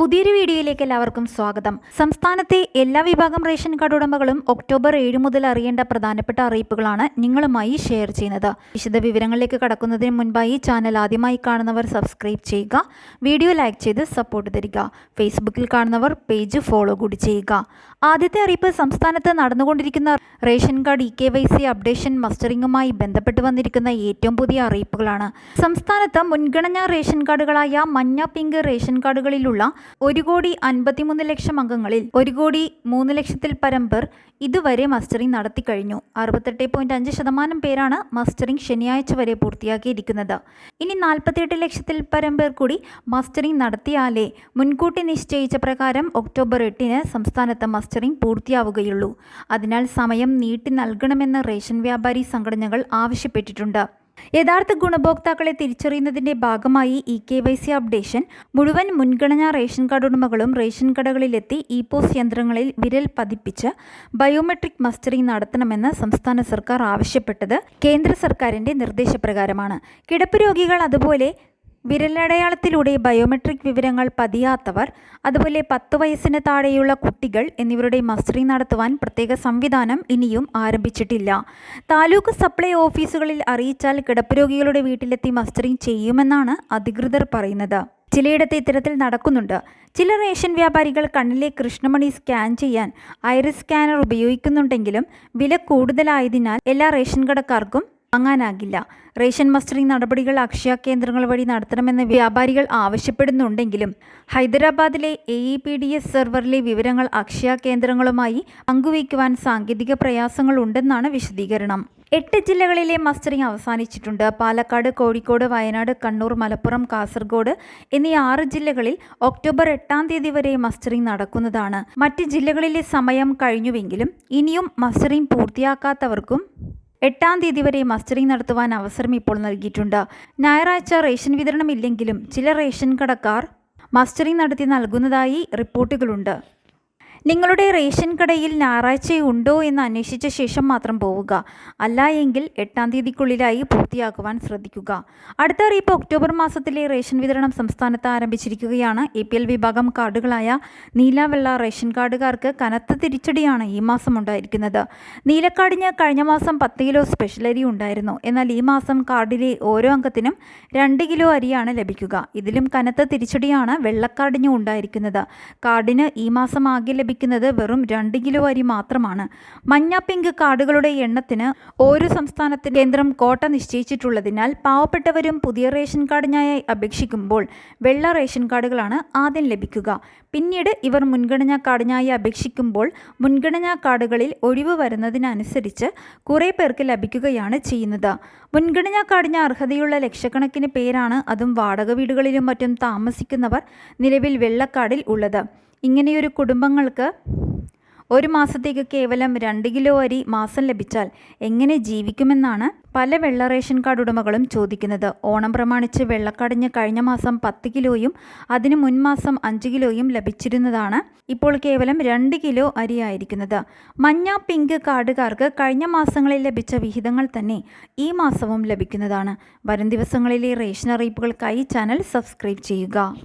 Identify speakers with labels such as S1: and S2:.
S1: പുതിയൊരു വീഡിയോയിലേക്ക് എല്ലാവർക്കും സ്വാഗതം. സംസ്ഥാനത്തെ എല്ലാ വിഭാഗം റേഷൻ കാർഡ് ഉടമകളും ഒക്ടോബർ ഏഴ് മുതൽ അറിയേണ്ട പ്രധാനപ്പെട്ട അറിയിപ്പുകളാണ് നിങ്ങളുമായി ഷെയർ ചെയ്യുന്നത്. വിശദ വിവരങ്ങളിലേക്ക് കടക്കുന്നതിന് മുൻപായി ചാനൽ ആദ്യമായി കാണുന്നവർ സബ്സ്ക്രൈബ് ചെയ്യുക വീഡിയോ ലൈക്ക് ചെയ്ത് സപ്പോർട്ട് തരിക ഫേസ്ബുക്കിൽ കാണുന്നവർ പേജ് ഫോളോ കൂടി ചെയ്യുക. ആദ്യത്തെ അറിയിപ്പ് സംസ്ഥാനത്ത് നടന്നുകൊണ്ടിരിക്കുന്ന ration card E K Y C updation മസ്റ്ററിംഗുമായി ബന്ധപ്പെട്ട് വന്നിരിക്കുന്ന ഏറ്റവും പുതിയ അറിയിപ്പുകളാണ്. സംസ്ഥാനത്ത് മുൻഗണനാ റേഷൻ കാർഡുകളായ മഞ്ഞ പിങ്ക് റേഷൻ കാർഡുകളിലുള്ള ഒരു കോടി അൻപത്തിമൂന്ന് ലക്ഷം അംഗങ്ങളിൽ ഒരു കോടി മൂന്ന് ലക്ഷത്തിൽ പരം പേർ ഇതുവരെ മസ്റ്ററിംഗ് നടത്തിക്കഴിഞ്ഞു അറുപത്തെട്ട് പോയിന്റ് അഞ്ച് ശതമാനം പേരാണ് മസ്റ്ററിംഗ് ശനിയാഴ്ച വരെ പൂർത്തിയാക്കിയിരിക്കുന്നത്. ഇനി നാൽപ്പത്തിയെട്ട് ലക്ഷത്തിൽ പരം പേർ കൂടി മസ്റ്ററിംഗ് നടത്തിയാലേ മുൻകൂട്ടി നിശ്ചയിച്ച പ്രകാരം ഒക്ടോബർ എട്ടിന് സംസ്ഥാനത്ത് മസ്റ്ററിംഗ് പൂർത്തിയാവുകയുള്ളൂ. അതിനാൽ സമയം നീട്ടി നൽകണമെന്ന് റേഷൻ വ്യാപാരി സംഘടനകൾ ആവശ്യപ്പെട്ടിട്ടുണ്ട്. യഥാർത്ഥ ഗുണഭോക്താക്കളെ തിരിച്ചറിയുന്നതിന്റെ ഭാഗമായി E K Y C updation. മുഴുവൻ മുൻഗണനാ റേഷൻ കാർഡ് ഉടമകളും റേഷൻ കടകളിലെത്തി ഇ പോസ് യന്ത്രങ്ങളിൽ വിരൽ പതിപ്പിച്ച് ബയോമെട്രിക് മസ്റ്ററിംഗ് നടത്തണമെന്ന് സംസ്ഥാന സർക്കാർ ആവശ്യപ്പെട്ടത് കേന്ദ്ര സർക്കാരിന്റെ നിർദ്ദേശപ്രകാരമാണ്. കിടപ്പ് രോഗികൾ അതുപോലെ വിരലടയാളത്തിലൂടെ ബയോമെട്രിക് വിവരങ്ങൾ പതിയാത്തവർ അതുപോലെ പത്ത് വയസ്സിന് താഴെയുള്ള കുട്ടികൾ എന്നിവരുടെ മസ്റ്ററി നടത്തുവാൻ പ്രത്യേക സംവിധാനം ഇനിയും ആരംഭിച്ചിട്ടില്ല. താലൂക്ക് സപ്ലൈ ഓഫീസുകളിൽ അറിയിച്ചാൽ കിടപ്പ് രോഗികളുടെ വീട്ടിലെത്തി മസ്റ്ററിംഗ് ചെയ്യുമെന്നാണ് അധികൃതർ പറയുന്നത്. ചിലയിടത്ത് ഇത്തരത്തിൽ നടക്കുന്നുണ്ട്. ചില റേഷൻ വ്യാപാരികൾ കണ്ണിലെ കൃഷ്ണമണി സ്കാൻ ചെയ്യാൻ ഐറിസ് സ്കാനർ ഉപയോഗിക്കുന്നുണ്ടെങ്കിലും വില കൂടുതലായതിനാൽ എല്ലാ റേഷൻ കടക്കാർക്കും വാങ്ങാനാകില്ല. റേഷൻ മസ്റ്ററിംഗ് നടപടികൾ അക്ഷയ കേന്ദ്രങ്ങൾ വഴി നടത്തണമെന്ന് വ്യാപാരികൾ ആവശ്യപ്പെടുന്നുണ്ടെങ്കിലും ഹൈദരാബാദിലെ A E P D S സെർവറിലെ വിവരങ്ങൾ അക്ഷയ കേന്ദ്രങ്ങളുമായി പങ്കുവയ്ക്കുവാൻ സാങ്കേതിക പ്രയാസങ്ങൾ ഉണ്ടെന്നാണ് വിശദീകരണം. എട്ട് ജില്ലകളിലെ മസ്റ്ററിംഗ് അവസാനിച്ചിട്ടുണ്ട്. പാലക്കാട് കോഴിക്കോട് വയനാട് കണ്ണൂർ മലപ്പുറം കാസർഗോഡ് എന്നീ ആറ് ജില്ലകളിൽ ഒക്ടോബർ എട്ടാം തീയതി വരെ മസ്റ്ററിംഗ് നടക്കുന്നതാണ്. മറ്റ് ജില്ലകളിലെ സമയം കഴിഞ്ഞുവെങ്കിലും ഇനിയും മസ്റ്ററിംഗ് പൂർത്തിയാക്കാത്തവർക്കും എട്ടാം തീയതി വരെ മസ്റ്ററിംഗ് നടത്തുവാൻ അവസരം ഇപ്പോൾ നൽകിയിട്ടുണ്ട്. ഞായറാഴ്ച റേഷൻ വിതരണമില്ലെങ്കിലും ചില റേഷൻ കടക്കാർ മസ്റ്ററിംഗ് നടത്തി നൽകുന്നതായി റിപ്പോർട്ടുകളുണ്ട്. നിങ്ങളുടെ റേഷൻ കടയിൽ ഞായറാഴ്ചയുണ്ടോ എന്ന് അന്വേഷിച്ച ശേഷം മാത്രം പോവുക. അല്ല എങ്കിൽ എട്ടാം തീയതിക്കുള്ളിലായി പൂർത്തിയാക്കുവാൻ ശ്രദ്ധിക്കുക. അടുത്ത അറിയിപ്പ് ഒക്ടോബർ മാസത്തിലെ റേഷൻ വിതരണം സംസ്ഥാനത്ത് ആരംഭിച്ചിരിക്കുകയാണ്. എ പി എൽ വിഭാഗം കാർഡുകളായ നീല വെള്ള റേഷൻ കാർഡുകാർക്ക് കനത്ത തിരിച്ചടിയാണ് ഈ മാസം ഉണ്ടായിരിക്കുന്നത്. നീലക്കാടിന് കഴിഞ്ഞ മാസം പത്ത് കിലോ സ്പെഷ്യൽ അരി ഉണ്ടായിരുന്നു. എന്നാൽ ഈ മാസം കാർഡിലെ ഓരോ അംഗത്തിനും രണ്ട് കിലോ അരിയാണ് ലഭിക്കുക. ഇതിലും കനത്ത തിരിച്ചടിയാണ് വെള്ളക്കാർഡിന് ഉണ്ടായിരിക്കുന്നത്. കാർഡിന് ഈ മാസം ആകെ ലഭിക്കുന്നത് വെറും രണ്ട് കിലോ അരി മാത്രമാണ്. മഞ്ഞ പിങ്ക് കാർഡുകളുടെ എണ്ണത്തിന് ഓരോ സംസ്ഥാനത്തിന് കേന്ദ്രം കോട്ട നിശ്ചയിച്ചിട്ടുള്ളതിനാൽ പാവപ്പെട്ടവരും പുതിയ റേഷൻ കാർഡിനായി അപേക്ഷിക്കുമ്പോൾ വെള്ള റേഷൻ കാർഡുകളാണ് ആദ്യം ലഭിക്കുക. പിന്നീട് ഇവർ മുൻഗണനാ കാർഡിനായി അപേക്ഷിക്കുമ്പോൾ മുൻഗണനാ കാർഡുകളിൽ ഒഴിവ് വരുന്നതിനനുസരിച്ച് കുറേ പേർക്ക് ലഭിക്കുകയാണ് ചെയ്യുന്നത്. മുൻഗണനാ കാർഡിന് അർഹതയുള്ള ലക്ഷക്കണക്കിന് പേരാണ് അതും വാടക വീടുകളിലും മറ്റും താമസിക്കുന്നവർ നിലവിൽ വെള്ളക്കാർഡിൽ ഉള്ളത്. ഇങ്ങനെയൊരു കുടുംബങ്ങൾക്ക് ഒരു മാസത്തേക്ക് കേവലം രണ്ട് കിലോ അരി മാസം ലഭിച്ചാൽ എങ്ങനെ ജീവിക്കുമെന്നാണ് പല വെള്ള റേഷൻ കാർഡ് ഉടമകളും ചോദിക്കുന്നത്. ഓണം പ്രമാണിച്ച് വെള്ളക്കടഞ്ഞ് കഴിഞ്ഞ മാസം പത്ത് കിലോയും അതിന് മുൻമാസം അഞ്ച് കിലോയും ലഭിച്ചിരുന്നതാണ് ഇപ്പോൾ കേവലം രണ്ട് കിലോ അരിയായിരിക്കുന്നത്. മഞ്ഞ പിങ്ക് കാർഡുകാർക്ക് കഴിഞ്ഞ മാസങ്ങളിൽ ലഭിച്ച വിഹിതങ്ങൾ തന്നെ ഈ മാസവും ലഭിക്കുന്നതാണ്. വരും ദിവസങ്ങളിലെ റേഷൻ അറിയിപ്പുകൾക്കായി ചാനൽ സബ്സ്ക്രൈബ് ചെയ്യുക.